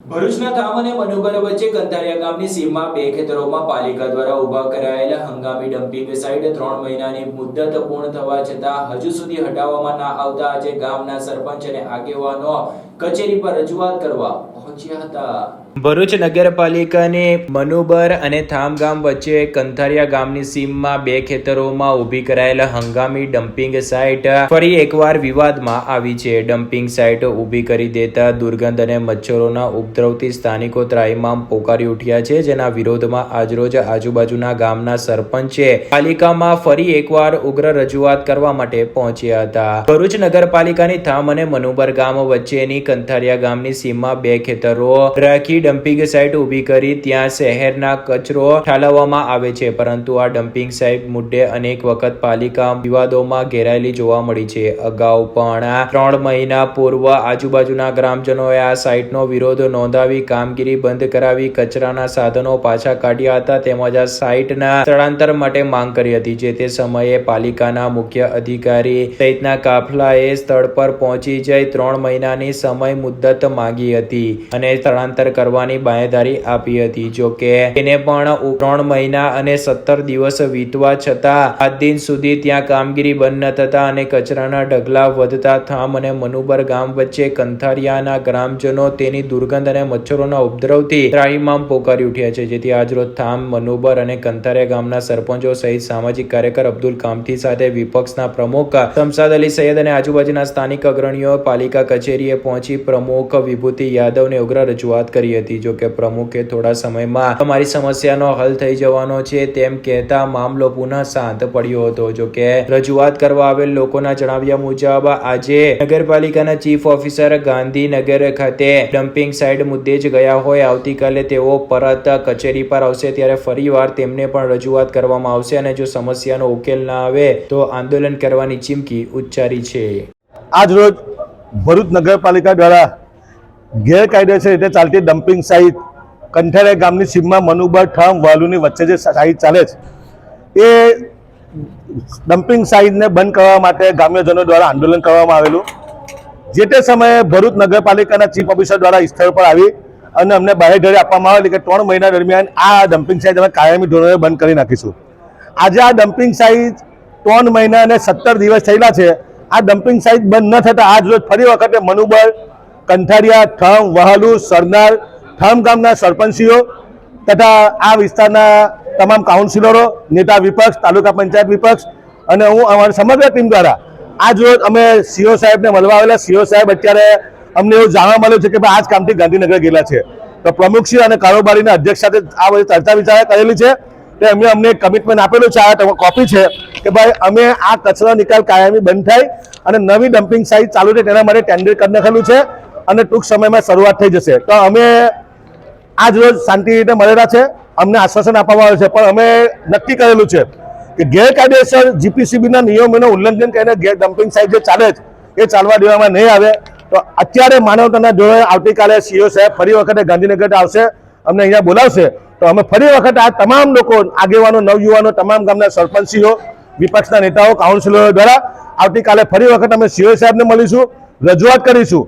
ભરૂચના ધામ અને મનુગર વચ્ચે કંથારિયા ગામની સીમમાં બે ખેતરોમાં પાલિકા દ્વારા ઊભા કરાયેલા હંગામી ડમ્પિંગ સાઇટ ત્રણ મહિનાની મુદ્દત પૂર્ણ થવા છતાં હજુ સુધી હટાવવામાં ના આવતા આજે ગામના સરપંચ અને આગેવાનો કચેરી પર રજૂઆત કરવા પહોંચ્યા હતા. ભરૂચ નગરપાલિકાની મનુબર અને થામ ગામ વચ્ચે કંથારિયા ગામની સીમમાં બે ખેતરોમાં ઊભી કરાયેલા હંગામી ડમ્પિંગ સાઇટ ફરી એકવાર વિવાદમાં આવી છે. ડમ્પિંગ સાઇટ ઊભી કરી દેતા દુર્ગંધ અને મચ્છરોના ઉપદ્રવથી સ્થાનિકો ત્રાહિમામ પોકારી ઉઠ્યા છે, જેના વિરોધમાં આજરોજ આજુબાજુના ગામના સરપંચે પાલિકામાં ફરી એકવાર ઉગ્ર રજૂઆત કરવા માટે પહોંચ્યા હતા. ભરૂચ નગરપાલિકાની થામ અને મનુબર ગામ વચ્ચેની કંથારિયા ગામની સીમમાં બે ખેતરો રાખી ડમ્પિંગ સાઇટ ઊભી કરી ત્યાં શહેરના કચરો ઠાલવવામાં આવે છે. પરંતુ આ ડમ્પિંગ સાઇટ મુદ્દે અનેક વખત પાલિકા વિવાદોમાં ઘેરાયેલી જોવા મળી છે. અગાઉ પણ ત્રણ મહિના પૂર્વ આજુબાજુના ગ્રામજનોએ આ સાઇટનો વિરોધ નોંધાવી કામગીરી બંધ કરાવી કચરાના સાધનો પાછા કાઢ્યા હતા તેમજ આ સાઇટના સ્થળાંતર માટે માંગ કરી હતી. જે તે સમયે પાલિકાના મુખ્ય અધિકારી સહિતના કાફલાએ સ્થળ પર પહોંચી જઈ ત્રણ મહિનાની સમય મુદ્દત માંગી હતી અને સ્થળાંતર કરવાની બાંયધારી આપી હતી. જો કે તેને પણ ત્રણ મહિના અને સત્તર દિવસ વીતવા છતાં, આજ દિન સુધી ત્યાં કામગીરી બંધ ન થતા અને કચરાના ઢગલા વધતા થામ અને મનુબર ગામ વચ્ચે કંથારિયાના ગ્રામજનો તેની દુર્ગંધ અને મચ્છરોના ઉપદ્રવથી ત્રાહીમામ પોકારી ઉઠ્યા છે. જેથી આજરોજ થામ, મનુબર અને કંથારિયા ગામના સરપંચો સહિત સામાજિક કાર્યકર અબ્દુલ કામથી સાથે વિપક્ષના પ્રમુખ શમસાદ અલી સૈયદ અને આજુબાજુના સ્થાનિક અગ્રણીઓ પાલિકા કચેરીએ પહોંચી પ્રમુખ વિભૂતિ યાદવને ઉગ્ર રજૂઆત કરી હતી, જો પ્રમુખે થોડા સમયમાં તમારી સમસ્યાનો હલ થઈ જવાનો છે તેમ કહેતા મામલો પુનઃ શાંત પડ્યો હતો. જો રજૂઆત કરવા આવેલ લોકોના જણાવ્યા મુજબ, આજે નગરપાલિકાના ચીફ ઓફિસર ગાંધીનગર ખાતે ડમ્પિંગ સાઇટ મુદ્દે જ ગયા હોય. આવતીકાલે તેઓ પરત કચેરી પર આવશે ત્યારે ફરીવાર તેમને પણ રજૂઆત કરવામાં આવશે અને જો સમસ્યાનો ઉકેલ ના આવે તો આંદોલન કરવાની ચીમકી ઉચ્ચારી છે. આજ રોજ ભરૂચ નગરપાલિકા દ્વારા ગેરકાયદેસર રીતે ચાલતી ડમ્પિંગ સાઇટ કંઠેરિયા ગામની સીમમાં મનુબર ઠામ વાલુની વચ્ચે જે સાઇટ ચાલે છે, એ ડમ્પિંગ સાઇટને બંધ કરવા માટે ગ્રામ્યજનો દ્વારા આંદોલન કરવામાં આવેલું. જે તે સમયે ભરૂચ નગરપાલિકાના ચીફ ઓફિસર દ્વારા સ્થળ પર આવી અને અમને બાહેધરી આપવામાં આવેલી કે ત્રણ મહિના દરમિયાન આ ડમ્પિંગ સાઇટ અમે કાયમી ધોરણે બંધ કરી નાખીશું. આજે આ ડમ્પિંગ સાઇટ ત્રણ મહિના અને સત્તર દિવસ થયેલા છે. આ ડમ્પિંગ સાઇટ બંધ ન થતાં આજ રોજ ફરી વખતે મનુબળ કંઠારિયા ઠમ, વહાલુ, સરનાર, ઠમ ગામના સરપંચીઓ તથા આ વિસ્તારના તમામ કાઉન્સિલરો નેતા વિપક્ષ, તાલુકા પંચાયત વિપક્ષ અને હું અમારી સમગ્ર ટીમ દ્વારા આજ રોજ અમે સીઓ સાહેબને મળવા આવેલા. સીઓ સાહેબ અત્યારે અમને એવું જાણવા મળ્યું છે કે ભાઈ, આજ કામથી ગાંધીનગર ગયેલા છે. તો પ્રમુખશ્રી અને કારોબારીના અધ્યક્ષ સાથે આ બધી ચર્ચા વિચારણા કરેલી છે. તો એમણે અમને કમિટમેન્ટ આપેલું છે. આ કોપી છે. કે ભાઈ, અમે આ કચરા નિકાલ કાયમી બંધ થાય અને નવી ડમ્પિંગ સાઇટ ચાલુ છે તેના માટે ટેન્ડર કરી નાખેલું છે અને ટૂંક સમયમાં શરૂઆત થઈ જશે. તો અમે આજ રોજ શાંતિ રીતે મળેલા છે. અમને આશ્વાસન આપવામાં આવે છે. પણ અમે નક્કી કરેલું છે કે ગેરકાયદેસર જીપીસીબીના નિયમોનું ઉલ્લંઘન કરીને ગેર ડમ્પિંગ સાઇટ જે ચાલે છે, એ ચાલવા દેવામાં નહીં આવે. તો અત્યારે માનવતાના ધોરણે આવતીકાલે સીઓ સાહેબ ફરી વખતે ગાંધીનગર આવશે, અમને અહીંયા બોલાવશે. તો અમે ફરી વખત આ તમામ લોકો, આગેવાનો, નવયુવાનો, તમામ ગામના સરપંચીઓ વિપક્ષના નેતાઓ કાઉન્સિલરો દ્વારા આવતીકાલે ફરી વખત અમે સીઓ સાહેબને મળીશું. રજૂઆત કરીશું.